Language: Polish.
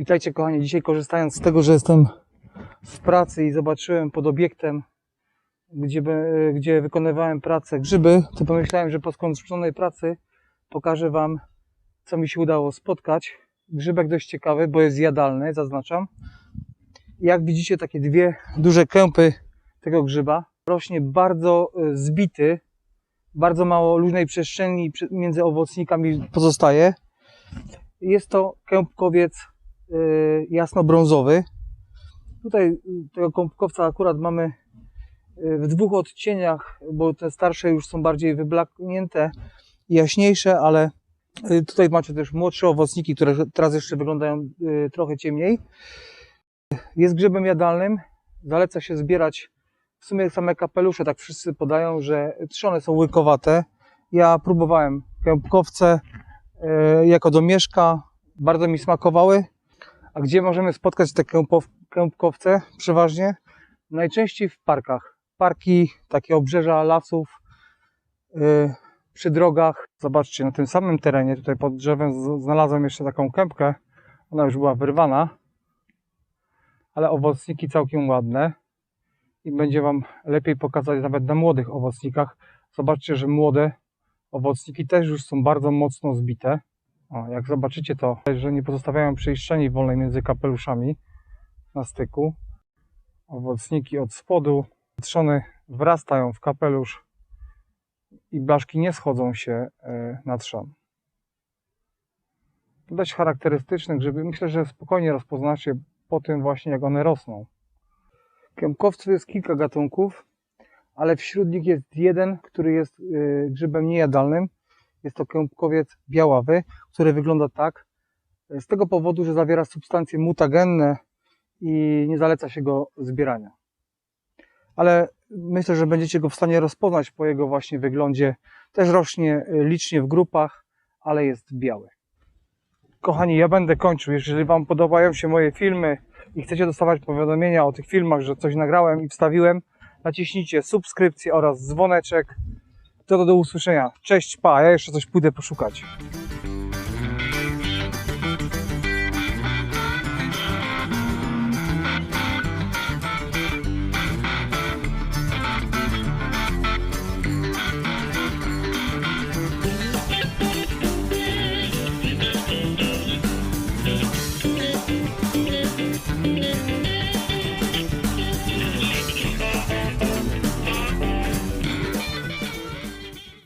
Witajcie kochani, dzisiaj korzystając z tego, że jestem w pracy i zobaczyłem pod obiektem, gdzie, gdzie wykonywałem pracę grzyby, to pomyślałem, że po skończonej pracy pokażę Wam, co mi się udało spotkać. Grzybek dość ciekawy, bo jest jadalny, zaznaczam. Jak widzicie, takie dwie duże kępy tego grzyba. Rośnie bardzo y, zbity, bardzo mało luźnej przestrzeni między owocnikami pozostaje. Jest to kępkowiec jasno-brązowy. Tutaj y, tego kąpkowca akurat mamy y, w dwóch odcieniach, bo te starsze już są bardziej wyblaknięte jaśniejsze, ale y, tutaj macie też młodsze owocniki, które teraz jeszcze wyglądają y, trochę ciemniej. Jest grzybem jadalnym. Zaleca się zbierać w sumie same kapelusze, tak wszyscy podają, że trzone są łykowate. Ja próbowałem kępkowce y, jako domieszka, bardzo mi smakowały. A gdzie możemy spotkać te kępow, kępkowce? Przeważnie najczęściej w parkach. Parki, takie obrzeża lasów, yy, przy drogach. Zobaczcie, na tym samym terenie, tutaj pod drzewem znalazłem jeszcze taką kępkę. Ona już była wyrwana, ale owocniki całkiem ładne. I będzie Wam lepiej pokazać nawet na młodych owocnikach. Zobaczcie, że młode owocniki też już są bardzo mocno zbite. O, jak zobaczycie to, że nie pozostawiają przestrzeni wolnej między kapeluszami na styku. Owocniki od spodu, trzony wrastają w kapelusz i blaszki nie schodzą się e, na trzon. To dość charakterystyczne grzyby. Myślę, że spokojnie rozpoznacie po tym właśnie, jak one rosną. Kępkowców jest kilka gatunków, ale wśród nich jest jeden, który jest e, grzybem niejadalnym. Jest to kępkowiec białawy, który wygląda tak, z tego powodu, że zawiera substancje mutagenne i nie zaleca się go zbierania. Ale myślę, że będziecie go w stanie rozpoznać po jego właśnie wyglądzie. Też rośnie y, licznie w grupach, ale jest biały. Kochani, ja będę kończył. Jeżeli Wam podobają się moje filmy i chcecie dostawać powiadomienia o tych filmach, że coś nagrałem i wstawiłem, naciśnijcie subskrypcję oraz dzwoneczek. To do usłyszenia. Cześć, pa, ja jeszcze coś pójdę poszukać.